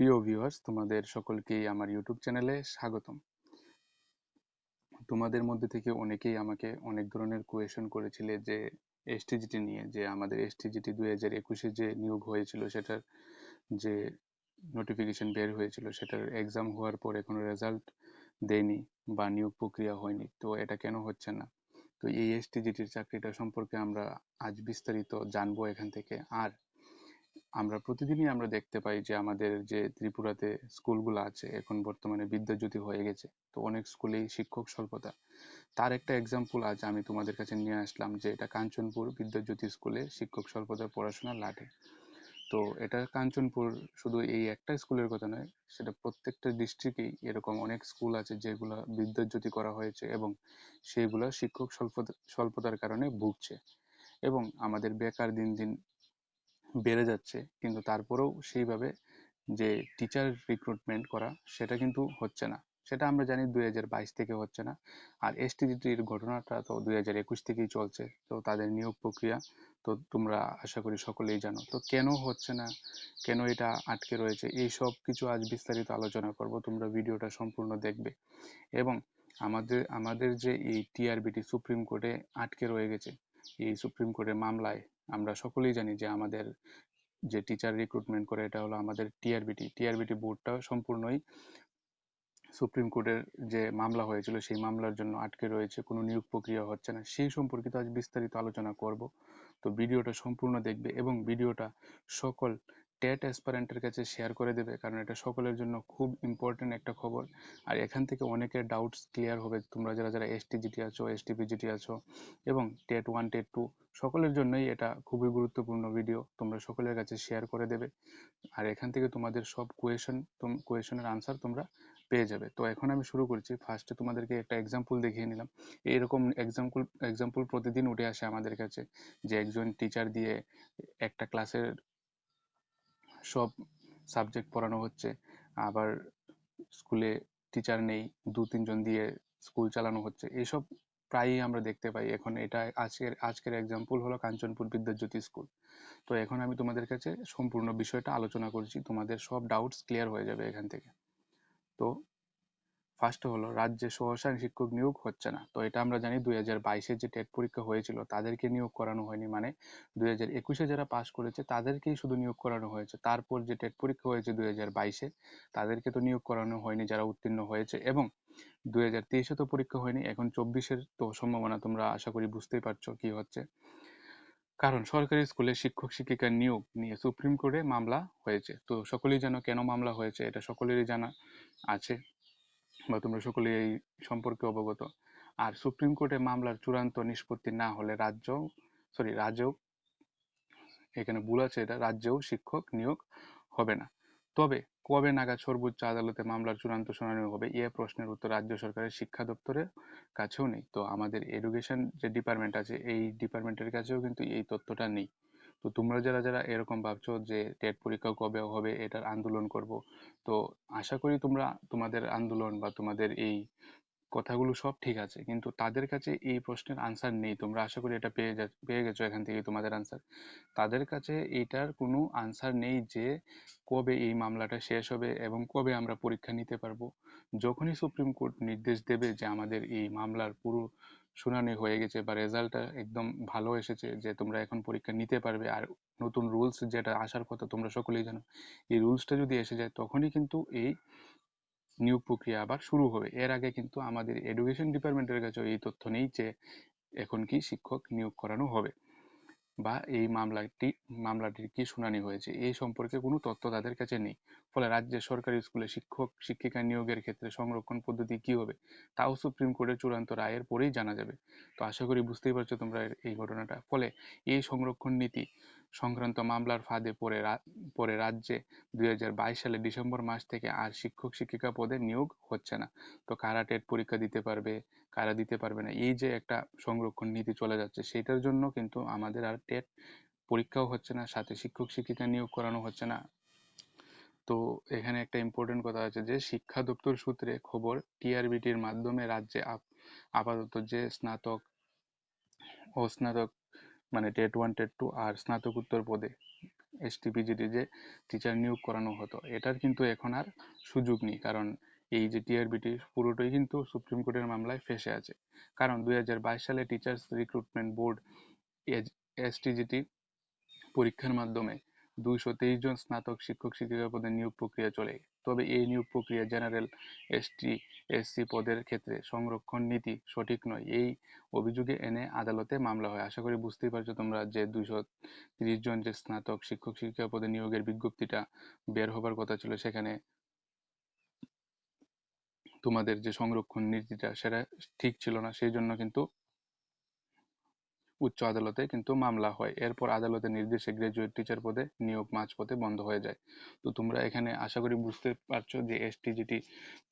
প্রিয় ভিউয়ার্স তোমাদের সকলকেই আমার ইউটিউব চ্যানেলে স্বাগতম। তোমাদের মধ্যে থেকে অনেকেই আমাকে অনেক ধরনের কোয়েশন করেছিলে যে এসটিজিটি নিয়ে, যে আমাদের এসটিজিটি দুই হাজার একুশে যে নিয়োগ হয়েছিল সেটার যে নোটিফিকেশন বের হয়েছিল, সেটার এক্সাম হওয়ার পর এখনও রেজাল্ট দেয়নি বা নিয়োগ প্রক্রিয়া হয়নি। তো এটা কেন হচ্ছে না? তো এই এসটিজিটির চাকরিটা সম্পর্কে আমরা আজ বিস্তারিত জানব এখান থেকে। আর আমরা প্রতিদিনই আমরা দেখতে পাই যে আমাদের যে ত্রিপুরাতে স্কুলগুলো আছে, এখন বর্তমানে বিদ্যাজ্যোতি হয়ে গেছে। তো অনেক স্কুলেই শিক্ষক স্বল্পতা। তার একটা এক্সাম্পল আজ আমি তোমাদের কাছে নিয়ে আসলাম যে এটা কাঞ্চনপুর বিদ্যাজ্যোতি স্কুলে শিক্ষক স্বল্পতার পড়াশোনা লাটে। তো এটা কাঞ্চনপুর শুধু এই একটা স্কুলের কথা নয়, সেটা প্রত্যেকটা ডিস্ট্রিক্টেই এরকম অনেক স্কুল আছে যেগুলো বিদ্যাজ্যোতি করা হয়েছে এবং সেগুলো শিক্ষক স্বল্পতা, স্বল্পতার কারণে ভুগছে। এবং আমাদের বেকার দিন দিন বেড়ে যাচ্ছে। কিন্তু তারপরেও সেইভাবে যে টিচার রিক্রুটমেন্ট করা, সেটা কিন্তু হচ্ছে না। সেটা আমরা জানি দুই হাজার বাইশ থেকে হচ্ছে না। আর এসটিজিটির ঘটনাটা তো দুই হাজার একুশ থেকেই চলছে। তো তাদের নিয়োগ প্রক্রিয়া তো তোমরা আশা করি সকলেই জানো। তো কেন হচ্ছে না? কেন এটা আটকে রয়েছে? এই সব কিছু আজ বিস্তারিত আলোচনা করব। তোমরা ভিডিওটা সম্পূর্ণ দেখবে। এবং আমাদের আমাদের যে এই টিআরবিটি সুপ্রিম কোর্টে আটকে রয়ে গেছে, এই সুপ্রিম কোর্টের মামলায় আমরা সকলেই জানি যে আমাদের যে টিচার রিক্রুটমেন্ট করে, এটা হলো আমাদের টিআরবিটি টিআরবিটি বোর্ডটা সম্পূর্ণই সুপ্রিম কোর্টের যে মামলা হয়েছিল, সেই মামলার জন্য আটকে রয়েছে, কোনো নিয়োগ প্রক্রিয়া হচ্ছে না। সেই সম্পর্কিত আজ বিস্তারিত আলোচনা করব। তো ভিডিওটা সম্পূর্ণ দেখবে এবং ভিডিওটা সকল টেট অ্যাসপারেন্টের কাছে শেয়ার করে দেবে, কারণ এটা সকলের জন্য খুব ইম্পর্টেন্ট একটা খবর। আর এখান থেকে অনেকের ডাউটস ক্লিয়ার হবে, তোমরা যারা যারা এসটিজিটি আছো এস এসটিপিজিটি আছো এবং টেট ওয়ান টেট টু সকলের জন্যই এটা খুবই গুরুত্বপূর্ণ ভিডিও তোমরা সকলের কাছে শেয়ার করে দেবে। আর এখান থেকে তোমাদের সব কোয়েশন কোয়েশনের আনসার তোমরা পেয়ে যাবে। তো এখন আমি শুরু করছি। ফার্স্টে তোমাদেরকে একটা এক্সাম্পল দেখিয়ে নিলাম। এরকম এক্সাম্পল এক্সাম্পল প্রতিদিন উঠে আসে আমাদের কাছে, যে একজন টিচার দিয়ে একটা ক্লাসের সব সাবজেক্ট পড়ানো হচ্ছে। আবার স্কুলে টিচার নেই, দু তিনজন দিয়ে স্কুল চালানো হচ্ছে। এসব প্রায়ই আমরা দেখতে পাই। এখন এটা আজকের আজকের এক্সাম্পল হলো কাঞ্চনপুর বিদ্যাজ্যোতি স্কুল তো এখন আমি তোমাদের কাছে সম্পূর্ণ বিষয়টা আলোচনা করছি। তোমাদের সব ডাউটস ক্লিয়ার হয়ে যাবে এখান থেকে। তো ফার্স্ট হলো, রাজ্যে সহসা শিক্ষক নিয়োগ হচ্ছে না। তো এটা আমরা জানি দুই হাজার বাইশে যে টেট পরীক্ষা হয়েছিল, তাদেরকে নিয়োগ করানো হয়নি। মানে দুই হাজার একুশে যারা পাশ করেছে, তাদেরকেই শুধু নিয়োগ করানো হয়েছে। তারপর যে টেট পরীক্ষা হয়েছে দুই হাজার বাইশে, তাদেরকে তো নিয়োগ করানো হয়নি যারা উত্তীর্ণ হয়েছে। এবং দুই হাজার তেইশে তো পরীক্ষা হয়নি, এখন চব্বিশের তো সম্ভাবনা তোমরা আশা করি বুঝতেই পারছ কি হচ্ছে। কারণ সরকারি স্কুলে শিক্ষক শিক্ষিকার নিয়োগ নিয়ে সুপ্রিম কোর্টে মামলা হয়েছে। তো সকলেই যেন কেন মামলা হয়েছে, এটা সকলেরই জানা আছে। বা তোমরা সকলে এই সম্পর্কে অবগত। আর সুপ্রিম কোর্টে মামলার চূড়ান্ত নিষ্পত্তি না হলে রাজ্য সরি রাজ্যও এখানে ভুল আছে এটা, রাজ্যেও শিক্ষক নিয়োগ হবে না। তবে কবে নাগাদ সর্বোচ্চ আদালতে মামলার চূড়ান্ত শুনানি হবে, এ প্রশ্নের উত্তর রাজ্য সরকারের শিক্ষা দপ্তরের কাছেও নেই। তো আমাদের এডুকেশন যে ডিপার্টমেন্ট আছে, এই ডিপার্টমেন্টের কাছেও কিন্তু এই তথ্যটা নেই। তো তোমরা যারা যারা এরকম ভাবছ যে টেট পরীক্ষা কবে হবে, এটার আন্দোলন করব, তো আশা করি তোমরা, তোমাদের আন্দোলন বা তোমাদের এই কথাগুলো সব ঠিক আছে। কিন্তু তাদের কাছে এই প্রশ্নের আনসার নেই। তোমরা আশা করি এটা পেয়ে পেয়ে গেছো এখান থেকে তোমাদের আনসার তাদের কাছে এইটার কোনো আনসার নেই যে কবে এই মামলাটা শেষ হবে এবং কবে আমরা পরীক্ষা নিতে পারব। যখনই সুপ্রিম কোর্ট নির্দেশ দেবে যে আমাদের এই মামলার পুরো শুনানি হয়ে গেছে বা রেজাল্টটা একদম ভালো এসেছে যে তোমরা এখন পরীক্ষা নিতে পারবে আর নতুন রুলস যেটা আসার কথা তোমরা সকলেই জানো, এই রুলসটা যদি এসে যায় তখনই কিন্তু এই নিয়োগ প্রক্রিয়া আবার শুরু হবে। এর আগে কিন্তু আমাদের এডুকেশন ডিপার্টমেন্টের কাছে এই তথ্য নেই যে এখন কি শিক্ষক নিয়োগ করানো হবে। বা এই মামলাটি, মামলাটির কি শুনানি হয়েছে, এই সম্পর্কে কোনো তথ্য তাদের কাছে নেই। ফলে রাজ্যের সরকারি স্কুলে শিক্ষক, শিক্ষিকা নিয়োগের ক্ষেত্রে সংরক্ষণ পদ্ধতি কি হবে, তাও সুপ্রিম কোর্টের চূড়ান্ত রায়ের পরেই জানা যাবে। তো আশা করি বুঝতেই পারছ তোমরা এই ঘটনাটা। ফলে এই সংরক্ষণ নীতি সংক্রান্ত মামলার ফাঁদে পড়ে রাজ্যে দুই সালে ডিসেম্বর মাস থেকে আর শিক্ষক, শিক্ষিকা পদে নিয়োগ হচ্ছে না। তো কারা টেট পরীক্ষা দিতে পারবে, কারা দিতে পারবে না, এই যে একটা সংরক্ষণ নীতি চলে যাচ্ছে সেটার জন্য কিন্তু আমাদের আর টেট পরীক্ষাও হচ্ছে না, সাথে শিক্ষক, শিক্ষিকা নিয়োগ করানো হচ্ছে না। তো এখানে একটা ইম্পর্টেন্ট কথা আছে যে, শিক্ষা দপ্তর সূত্রে খবর টিআরবিটির মাধ্যমে রাজ্যে আপাতত যে স্নাতক ও স্নাতক মানে টেট ওয়ান, টেট টু আর স্নাতকোত্তর পদে এসটিপিজিটি যে টিচার নিয়োগ করানো হতো। এটার কিন্তু এখন আর সুযোগ নেই, কারণ এই যে টিআরবিটি পুরোটাই কিন্তু সুপ্রিম কোর্টের মামলায় ফেসে আছে। কারণ দুই হাজার বাইশ সালে টিচার্স রিক্রুটমেন্ট বোর্ড এসটিজিটি পরীক্ষার মাধ্যমে দুইশো তেইশ জন স্নাতক শিক্ষক শিক্ষিকা পদে নিয়োগ প্রক্রিয়া চলে। তবে এই নিয়োগ প্রক্রিয়া জেনারেল এসটি এসসি পদের ক্ষেত্রে সংরক্ষণ নীতি সঠিক নয়। এই অভিযোগে এনে আদালতে মামলা হয়। আশা করি বুঝতেই পারছ তোমরা যে দুইশো তিরিশ জন যে স্নাতক শিক্ষক শিক্ষিকা পদে নিয়োগের বিজ্ঞপ্তিটা বের হবার কথা ছিল, সেখানে তোমাদের যে সংরক্ষণ নীতিটা সেটা ঠিক ছিল না। সেই জন্য কিন্তু উচ্চ আদালতে কিন্তু মামলা হয়। এরপর আদালতের নির্দেশে গ্রাজুয়েট টিচার পদে নিয়োগ মাঝপথে বন্ধ হয়ে যায়। তো তোমরা এখানে আশা করি বুঝতে পারছ যে এসটিজিটি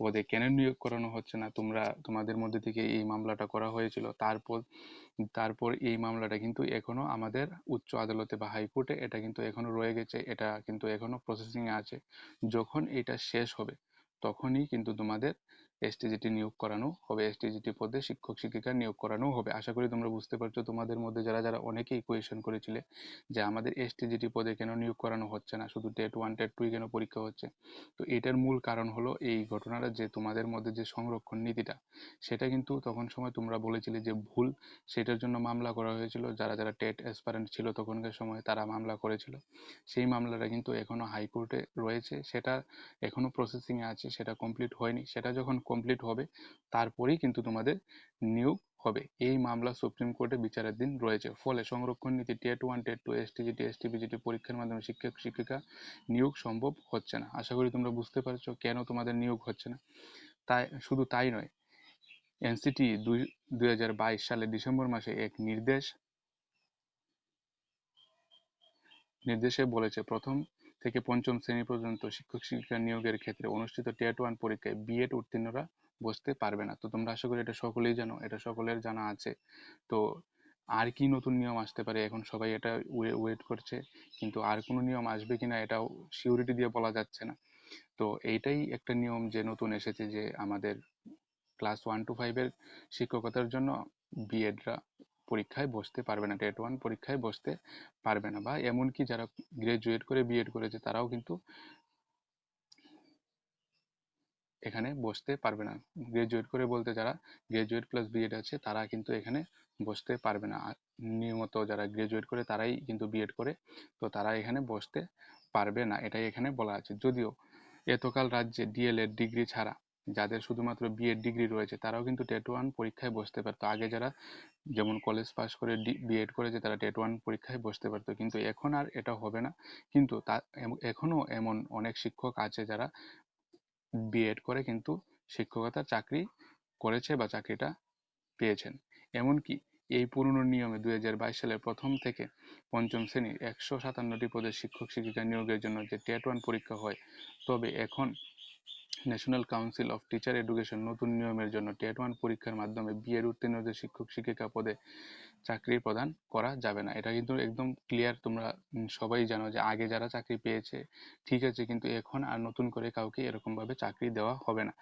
পদে কেন নিয়োগ করানো হচ্ছে না? তোমরা, তোমাদের মধ্যে থেকে এই মামলাটা করা হয়েছিল। তারপর তারপর এই মামলাটা কিন্তু এখনও আমাদের উচ্চ আদালতে বা হাইকোর্টে এটা কিন্তু এখনও রয়ে গেছে। এটা কিন্তু এখনও প্রসেসিং এ আছে। যখন এটা শেষ হবে, তখনই কিন্তু তোমাদের এসটিজিটি নিয়োগ করানো হবে এসটিজিটি পদে শিক্ষক, শিক্ষিকা নিয়োগ করানো হবে। আশা করি তোমরা বুঝতে পারছ, তোমাদের মধ্যে যারা যারা অনেকেই কোয়েশন করেছিলে যে আমাদের এসটিজিটি পদে কেন নিয়োগ করানো হচ্ছে না, শুধু টেট ওয়ান, টেট টুই কেন পরীক্ষা হচ্ছে? তো এটার মূল কারণ হলো এই ঘটনাটা যে তোমাদের মধ্যে যে সংরক্ষণ নীতিটা, সেটা কিন্তু তখন সময় তোমরা বলেছিলে যে ভুল, সেটার জন্য মামলা করা হয়েছিল। যারা যারা টেট অ্যাসপারেন্ট ছিল তখনকার সময় তারা মামলা করেছিল। সেই মামলাটা কিন্তু এখনও হাইকোর্টে রয়েছে। সেটা এখনও প্রসেসিংয়ে আছে, সেটা কমপ্লিট হয়নি। সেটা যখন কমপ্লিট হবে, তারপরেই কিন্তু তোমাদের নিয়োগ হবে। এই মামলা সুপ্রিম কোর্টে বিচারাধীন রয়েছে। ফলে সংরক্ষণ নীতি TET one TET two STGT STPGT পরীক্ষার মাধ্যমে শিক্ষক, শিক্ষিকা নিয়োগ সম্ভব হচ্ছে না। আশা করি তোমরা বুঝতে পারছ কেন তোমাদের নিয়োগ হচ্ছে না। তাই, শুধু তাই নয় এনসিটি দুই দুই সালের ডিসেম্বর মাসে এক নির্দেশ, নির্দেশে বলেছে, প্রথম থেকে পঞ্চম শ্রেণি পর্যন্ত শিক্ষক শিক্ষিকা নিয়োগের ক্ষেত্রে অনুষ্ঠিত টেট ওয়ান পরীক্ষায় বিএড উত্তীর্ণরা বসতে পারবে না। তো তোমরা আশা করি এটা সকলেই জানো, এটা সকলের জানা আছে। তো আর কি নতুন নিয়ম আসতে পারে? এখন সবাই এটা ওয়েট করছে। কিন্তু আর কোনো নিয়ম আসবে কিনা এটাও সিউরিটি দিয়ে বলা যাচ্ছে না। তো এইটাই একটা নিয়ম যে নতুন এসেছে যে আমাদের ক্লাস ওয়ান টু ফাইভের শিক্ষকতার জন্য বিএডরা পরীক্ষায় বসতে পারবে না টেট ওয়ান পরীক্ষায় বসতে পারবে না বা এমনকি যারা গ্রাজুয়েট করে বিএড করেছে তারাও কিন্তু এখানে বসতে পারবে না। গ্রাজুয়েট করে বলতে যারা গ্রাজুয়েট প্লাস বিএড আছে তারা কিন্তু এখানে বসতে পারবে না। নিয়মিত যারা গ্রাজুয়েট করে তারাই কিন্তু বিএড করে, তো তারা এখানে বসতে পারবে না। এটাই এখানে বলা আছে। যদিও এতকাল রাজ্যে ডিএলএড ডিগ্রি ছাড়া যাদের শুধুমাত্র বিএড ডিগ্রি রয়েছে, তারাও কিন্তু টেট ওয়ান পরীক্ষায় বসতে পারতো। আগে যারা যেমন কলেজ পাস করে বিএড করেছে, তারা টেট ওয়ান পরীক্ষায় বসতে পারতো। কিন্তু এখন আর এটা হবে না। কিন্তু তা এখনও এমন অনেক শিক্ষক আছে যারা বিএড করে কিন্তু শিক্ষকতার চাকরি করেছে বা চাকরিটা পেয়েছেন। এমনকি এই পুরনো নিয়মে দুই হাজার বাইশ সালের প্রথম থেকে পঞ্চম শ্রেণির একশো সাতান্নটি পদের শিক্ষক শিক্ষিকা নিয়োগের জন্য যে টেট ওয়ান পরীক্ষা হয়, তবে এখন national council of teacher education নতুন নিয়মের জন্য টেট ওয়ান পরীক্ষার মাধ্যমে বিএড উত্তীর্ণদের শিক্ষক, শিক্ষিকা পদে চাকরি প্রদান করা যাবে না। এটা কিন্তু একদম ক্লিয়ার তোমরা সবাই জানো যে আগে যারা চাকরি পেয়েছে, ঠিক আছে, কিন্তু এখন আর নতুন করে কাউকে এরকমভাবে চাকরি দেওয়া হবে না।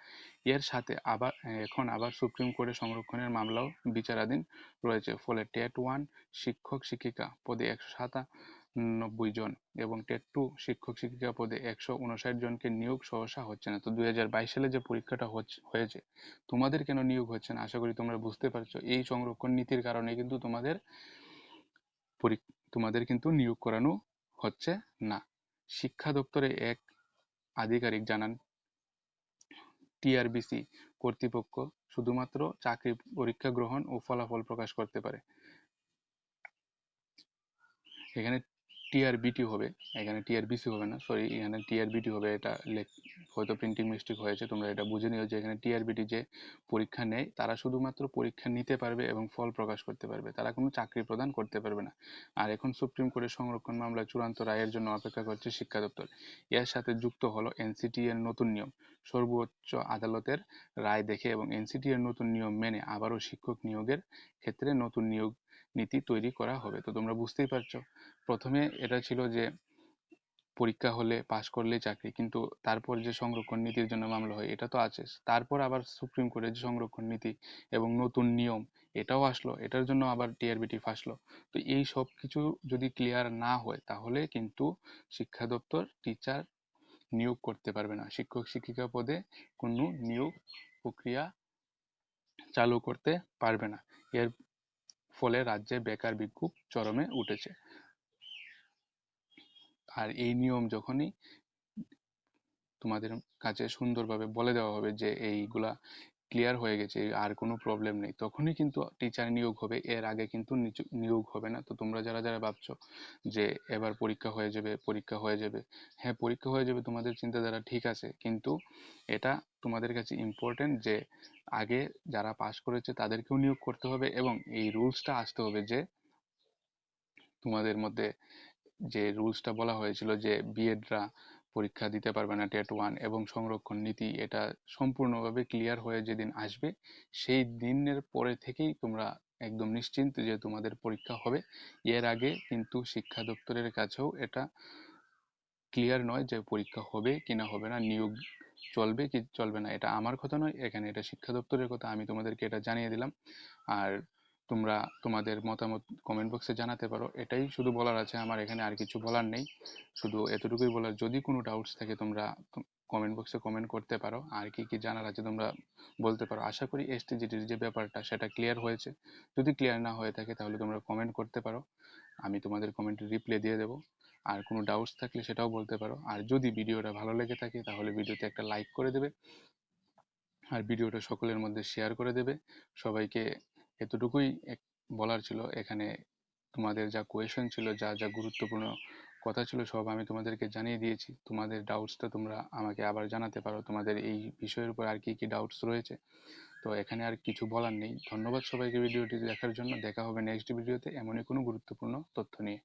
এর সাথে আবার, এখন আবার সুপ্রিম কোর্টে সংরক্ষণের মামলাও বিচারাধীন রয়েছে। ফলে টেট ওয়ান শিক্ষক, শিক্ষিকা পদে একশো সাতা নব্বই জন এবং টেট টু শিক্ষক শিক্ষিকা পদে একশো উনষাট জনকে নিয়োগ সহসা হচ্ছে না। তো দুই সালে যে পরীক্ষাটা হয়েছে, তোমাদের কেন নিয়োগ হচ্ছে না? আশা করি তোমরা বুঝতে পারছ। এই সংরক্ষণ নীতির কারণে কিন্তু তোমাদের তোমাদের কিন্তু নিয়োগ করানো হচ্ছে না। শিক্ষা দপ্তরে এক আধিকারিক জানান টিআরবিসি কর্তৃপক্ষ শুধুমাত্র চাকরি পরীক্ষা গ্রহণ ও ফলাফল প্রকাশ করতে পারে। এখানে টিআরবিটি হবে, এখানে টিআরবিসি হবে না সরি এখানে টিআরবিটি হবে, এটা হয়তো প্রিন্টিং মিস্টেক হয়েছে, তোমরা এটা বুঝে নিও যে এখানে টিআরবিটি যে পরীক্ষা নেয়, তারা শুধুমাত্র পরীক্ষা নিতে পারবে এবং ফল প্রকাশ করতে পারবে, তারা কোনো চাকরি প্রদান করতে পারবে না। আর এখন সুপ্রিম কোর্টের সংরক্ষণ মামলা চূড়ান্ত রায়ের জন্য অপেক্ষা করছে শিক্ষা দপ্তর, এর সাথে যুক্ত হলো এনসিটি এর নতুন নিয়ম, সর্বোচ্চ আদালতের রায় দেখে এবং এনসিটি এর নতুন নিয়ম মেনে আবারও শিক্ষক নিয়োগের ক্ষেত্রে নতুন নিয়োগ নীতি তৈরি করা হবে। তো তোমরা বুঝতেই পারছ। প্রথমে এটা ছিল যে, পরীক্ষা হলে পাশ করলেই চাকরি। কিন্তু তারপর যে সংরক্ষণ নীতির জন্য মামলা হয়, এটা তো আছে। তারপর আবার সুপ্রিম কোর্টের যে সংরক্ষণ নীতি এবং নতুন নিয়ম, এটাও আসলো। এটার জন্য আবার টিআরবিটি ফাঁসলো। তো এই সব কিছু যদি ক্লিয়ার না হয়, তাহলে কিন্তু শিক্ষা দপ্তর টিচার নিয়োগ করতে পারবে না। শিক্ষক শিক্ষিকা পদে কোনো নিয়োগ প্রক্রিয়া চালু করতে পারবে না। এর ফলে রাজ্যে বেকার বিক্ষোভ চরমে উঠেছে। আর এই নিয়ম যখনই তোমাদের কাছে সুন্দরভাবে বলে দেওয়া হবে যে এইগুলা ক্লিয়ার হয়ে গেছে, আর কোনো প্রবলেম নেই। তখনই কিন্তু টিচার নিয়োগ হবে, এর আগে কিন্তু নিয়োগ হবে না। তো তোমরা যারা যারা ভাবছ যে এবার পরীক্ষা হয়ে যাবে, পরীক্ষা হয়ে যাবে হ্যাঁ পরীক্ষা হয়ে যাবে তোমাদের চিন্তাধারা ঠিক আছে, কিন্তু এটা তোমাদের কাছে ইম্পর্টেন্ট যে আগে যারা পাশ করেছে তাদেরকেও নিয়োগ করতে হবে এবং এই রুলসটা আসতে হবে যে তোমাদের মধ্যে যে রুলসটা বলা হয়েছিল যে বিএডরা পরীক্ষা দিতে পারবে না টেট ওয়ান এবং সংরক্ষণ নীতি, এটা সম্পূর্ণভাবে ক্লিয়ার হয়ে যেদিন আসবে, সেই দিনের পরে থেকেই তোমরা একদম নিশ্চিন্ত যে তোমাদের পরীক্ষা হবে। এর আগে কিন্তু শিক্ষা দপ্তরের কাছেও এটা ক্লিয়ার নয় যে পরীক্ষা হবে কি না হবে না, নিয়োগ চলবে কি চলবে না, এটা আমার কথা নয়, এখানে এটা শিক্ষা দপ্তরের কথা, আমি তোমাদেরকে এটা জানিয়ে দিলাম। আর তোমরা তোমাদের মতামত কমেন্ট বক্সে জানাতে পারো। এটাই শুধু বলার আছে, আমার এখানে আর কিছু বলার নেই। শুধু এতটুকুই বলার, যদি কোনো ডাউটস থাকে তোমরা কমেন্ট বক্সে কমেন্ট করতে পারো। আর কি কি জানার আছে তোমরা বলতে পারো। আশা করি এসটিজিটির যে ব্যাপারটা, সেটা ক্লিয়ার হয়েছে। যদি ক্লিয়ার না হয়ে থাকে তাহলে তোমরা কমেন্ট করতে পারো। আমি তোমাদের কমেন্টে রিপ্লাই দিয়ে দেবো। আর কোনো ডাউটস থাকলে সেটাও বলতে পারো। আর যদি ভিডিওটা ভালো লেগে থাকে তাহলে ভিডিওতে একটা লাইক করে দেবে। আর ভিডিওটা সকলের মধ্যে শেয়ার করে দেবে। সবাইকে এতটুকুই বলার ছিল। এখানে তোমাদের যা কোয়েশন ছিল, যা যা গুরুত্বপূর্ণ কথা ছিল, সব আমি তোমাদেরকে জানিয়ে দিয়েছি। তোমাদের ডাউটসটা তোমরা আমাকে আবার জানাতে পারো। তোমাদের এই বিষয়ের উপর আর কি কি ডাউটস রয়েছে। তো এখানে আর কিছু বলার নেই। ধন্যবাদ সবাইকে ভিডিওটি দেখার জন্য। দেখা হবে নেক্সট ভিডিওতে এমনই কোনো গুরুত্বপূর্ণ তথ্য নিয়ে।